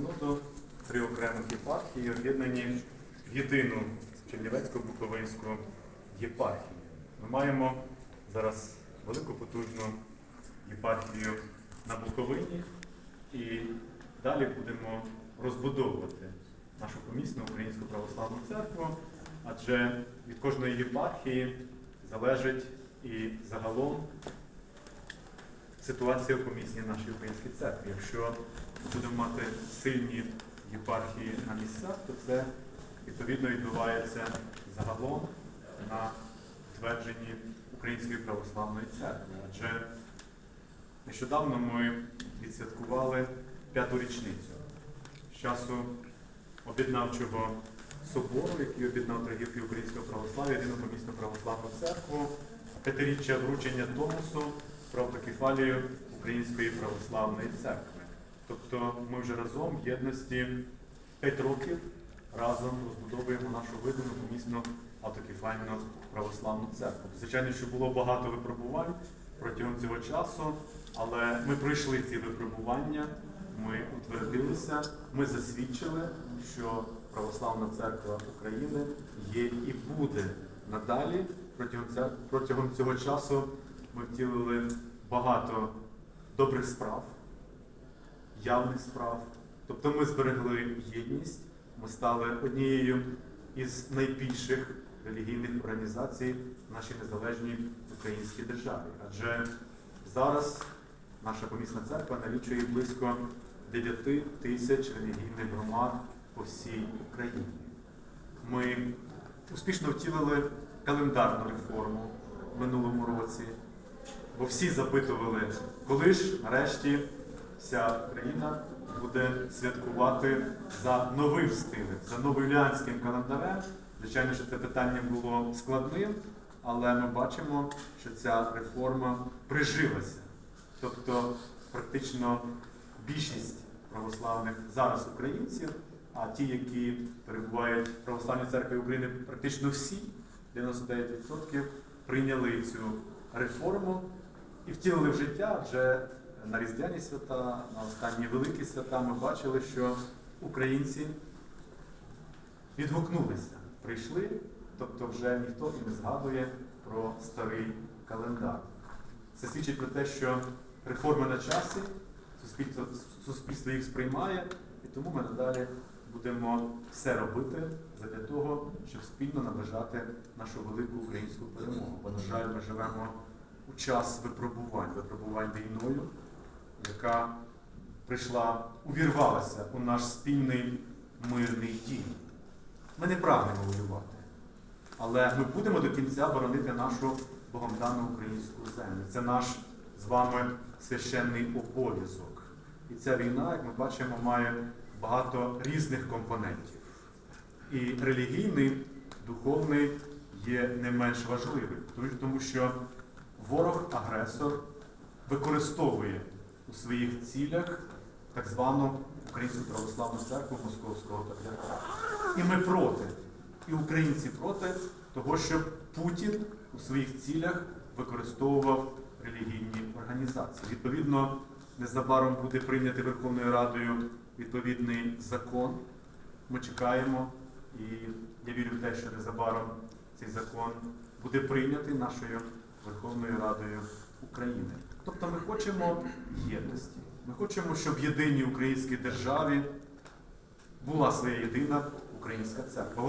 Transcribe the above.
синоду три окремих єпархії об'єднані в єдину Чернівецько-Буковинську єпархію. Ми маємо зараз велику потужну єпархію на Буковині і далі будемо розбудовувати нашу помісну Українську православну церкву, адже від кожної єпархії залежить і загалом ситуація в помісній нашій українській церкві. Якщо будемо мати сильні єпархії на місцях, то це відповідно відбувається загалом на твердженні Української православної церкви. Адже нещодавно ми відсвяткували п'яту річницю з часу об'єднавчого собору, який об'єднав три гілки українського православ'я, єдину помісну православну церкву, п'ятиріччя вручення Томосу про автокефалію Української православної церкви. Тобто ми вже разом в єдності 5 років разом розбудовуємо нашу видану помісну автокефальну православну церкву. Звичайно, що було багато випробувань протягом цього часу, але ми пройшли ці випробування, ми утвердилися, ми засвідчили, що Православна церква України є і буде надалі. Протягом, протягом цього часу ми втілили багато добрих справ, явних справ. Тобто ми зберегли єдність, ми стали однією із найбільших релігійних організацій в нашій незалежній українській державі. Адже зараз наша помісна церква налічує близько 9 тисяч релігійних громад по всій Україні. Ми успішно втілили календарну реформу в минулому році, бо всі запитували, коли ж нарешті вся країна буде святкувати за новим стилем, за новоюліанським календарем. Звичайно, що це питання було складним, але ми бачимо, що ця реформа прижилася. Тобто, практично більшість православних зараз українців, а ті, які перебувають в Православній церкві України, практично всі, 99%, прийняли цю реформу і втілили в життя, адже на Різдвяні свята, на останні великі свята ми бачили, що українці відгукнулися, прийшли, тобто вже ніхто і не згадує про старий календар. Це свідчить про те, що реформи на часі, суспільство, суспільство їх сприймає, і тому ми надалі будемо все робити для того, щоб спільно наближати нашу велику українську перемогу. Бо, на жаль, ми живемо у час випробувань, випробувань війною, яка прийшла, увірвалася у наш спільний мирний дім. Ми не прагнемо воювати, але ми будемо до кінця боронити нашу Богом дану українську землю. Це наш з вами священний обов'язок. І ця війна, як ми бачимо, має багато різних компонентів. І релігійний, духовний є не менш важливим, тому що ворог-агресор використовує у своїх цілях так звану Українську православну церкву Московського патріархату. І ми проти, і українці проти того, щоб Путін у своїх цілях використовував релігійні організації. Відповідно, незабаром буде прийнятий Верховною Радою відповідний закон. Ми чекаємо, і я вірю в те, що незабаром цей закон буде прийнятий нашою Верховною Радою України. Тобто ми хочемо єдності. Ми хочемо, щоб в єдиній українській державі була своя єдина українська церква.